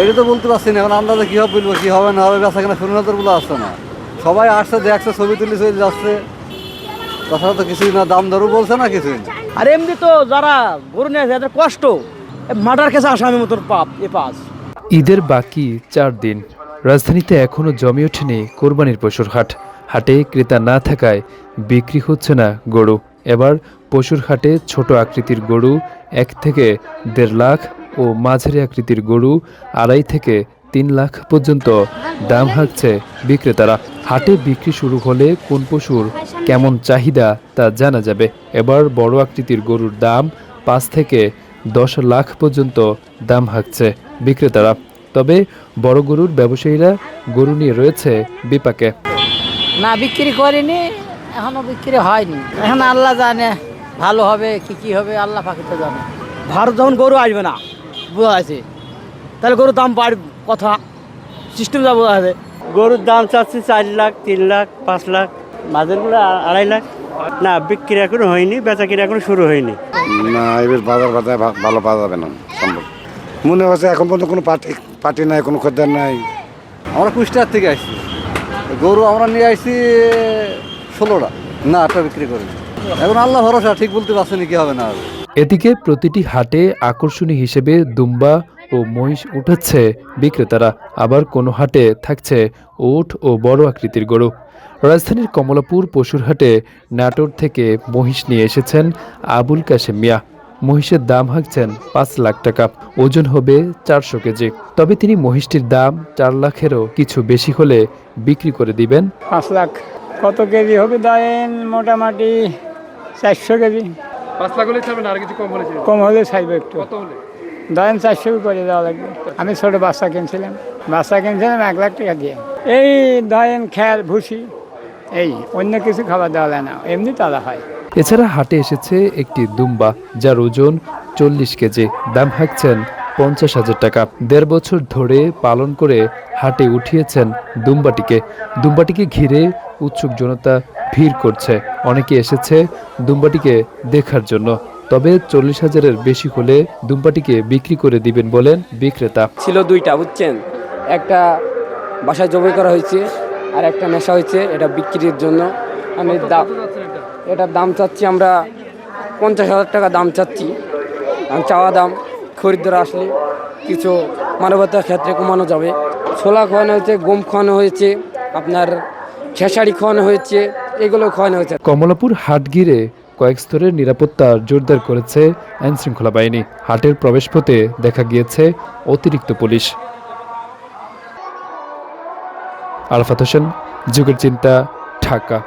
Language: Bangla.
এটা তো বলতে পারছি না এখন আন্দাজে কী হবে বলব কী হবে না হবে বেচা কেনা বলে আসছে না। সবাই আসছে দেখছে ছবি তুলি চলে যাচ্ছে। তাছাড়া তো কিছুই না দাম দরও বলছে না কিছুই না। আর এমনি তো যারা গরু নিয়ে আছে এদের কষ্ট। মার্ডার কেসে আসামি মতন পাপ এ পাস। ঈদের বাকি চার দিন। রাজধানীতে এখনও জমে ওঠেনি কোরবানির পশুর হাট। হাটে ক্রেতা না থাকায় বিক্রি হচ্ছে না গরু। এবার পশুর হাটে ছোট আকৃতির গরু এক থেকে দেড় লাখ ও মাঝারি আকৃতির গরু আড়াই থেকে তিন লাখ পর্যন্ত দাম হাঁকছে বিক্রেতারা। হাটে বিক্রি শুরু হলে কোন পশুর কেমন চাহিদা তা জানা যাবে। এবার বড় আকৃতির গরুর দাম পাঁচ থেকে দশ লাখ পর্যন্ত দাম হাঁকছে বিক্রেতারা। তবে বড় গরুর ব্যবসায়ীরা গরু নিয়ে রয়েছে বিপাকে। না বিক্রি করেনি এখনও বিক্রি হয়নি। এখন আল্লাহ জানে ভালো হবে কি কি হবে আল্লাহ পাখি তো জানে। ভারত যখন গরু আসবে না বোঝা আছে তাহলে গরুর দাম বাড় কথা সিস্টেম যা বোঝা আছে গরুর দাম চাচ্ছি চার লাখ তিন লাখ পাঁচ লাখ মাঝেরগুলো আড়াই লাখ। না বিক্রি এখনও হয়নি বেচা কিনা এখনও শুরু হয়নি। না এবার বাজার বাজার ভালো পাওয়া যাবে না সম্ভব। মনে হচ্ছে এখন পর্যন্ত কোনো পার্টি পার্টি নাই কোনো খদ্দের নাই। আমরা কুষ্টিয়ার থেকে আসছি। গরু আমরা নিয়ে আসছি ষোলোটা। না একটা বিক্রি করি। এখন আল্লাহ ভরসা ঠিক বলতে পারছি না কী হবে না হবে। এদিকে প্রতিটি হাটে আকর্ষণীয় হিসেবে দুম্বা ও মহিষ উঠাচ্ছে বিক্রেতারা। আবার কোনো হাটে থাকছে ওট ও বড় আকৃতির গরু। রাজধানীর কমলাপুর পশুর হাটে নাটোর থেকে মহিষ নিয়ে এসেছেন আবুল কাশেম মিয়া। মহিষের দাম হাঁকছেন পাঁচ লাখ টাকা। ওজন হবে চারশো কেজি। তবে তিনি মহিষটির দাম চার লাখেরও কিছু বেশি হলে বিক্রি করে দিবেন। পাঁচ লাখ। কত কেজি হবে? দেন মোটামুটি চারশো কেজি। পাঁচ লাখ হলে ছাড়বেন আর কিছু কম হলে। কম হলে চাইব একটু। কত হলে? ধরেন চারশো করে দেওয়া লাগবে। আমি ছোট বাচ্চা কিনছিলাম। বাচ্চা কিনছিলাম এক লাখ টাকা দিয়ে। এই ধরেন খেয়াল ভুসি এই অন্য কিছু খাবার দেওয়া যায় না। এমনি তারা হয়। এছাড়া হাটে এসেছে একটি দুম্বা যার ওজন চল্লিশ কেজি। দাম হাঁকছেন পঞ্চাশ হাজার টাকা। দেড় বছর ধরে পালন করে হাটে উঠিয়েছেন দুম্বাটিকে। দুম্বাটিকে ঘিরে উৎসুক জনতা ভিড় করছে। অনেকে এসেছে দুম্বাটিকে দেখার জন্য। তবে চল্লিশ হাজারের বেশি হলে দুম্বাটিকে বিক্রি করে দিবেন বলেন বিক্রেতা। ছিল দুইটা, বুঝছেন? একটা বাসায় জবাই করা হয়েছে আর একটা নেশা হয়েছে, এটা বিক্রির জন্য। আমি দাম এটার দাম চাচ্ছি আমরা পঞ্চাশ হাজার টাকা দাম চাচ্ছি। চাওয়া দাম খরিদ্দার আসলে কিছু মানবতার ক্ষেত্রে কমানো যাবে। ছোলা খাওয়ানো হয়েছে, গম খাওয়ানো হয়েছে, আপনার খেসারি খাওয়ানো হয়েছে, এগুলো খাওয়ানো হয়েছে। কমলাপুর হাট ঘিরে কয়েক স্তরের নিরাপত্তা জোরদার করেছে আইনশৃঙ্খলা বাহিনী। হাটের প্রবেশপথে দেখা গিয়েছে অতিরিক্ত পুলিশ। আলফাত হোসেন, যুগের চিন্তা, ঢাকা।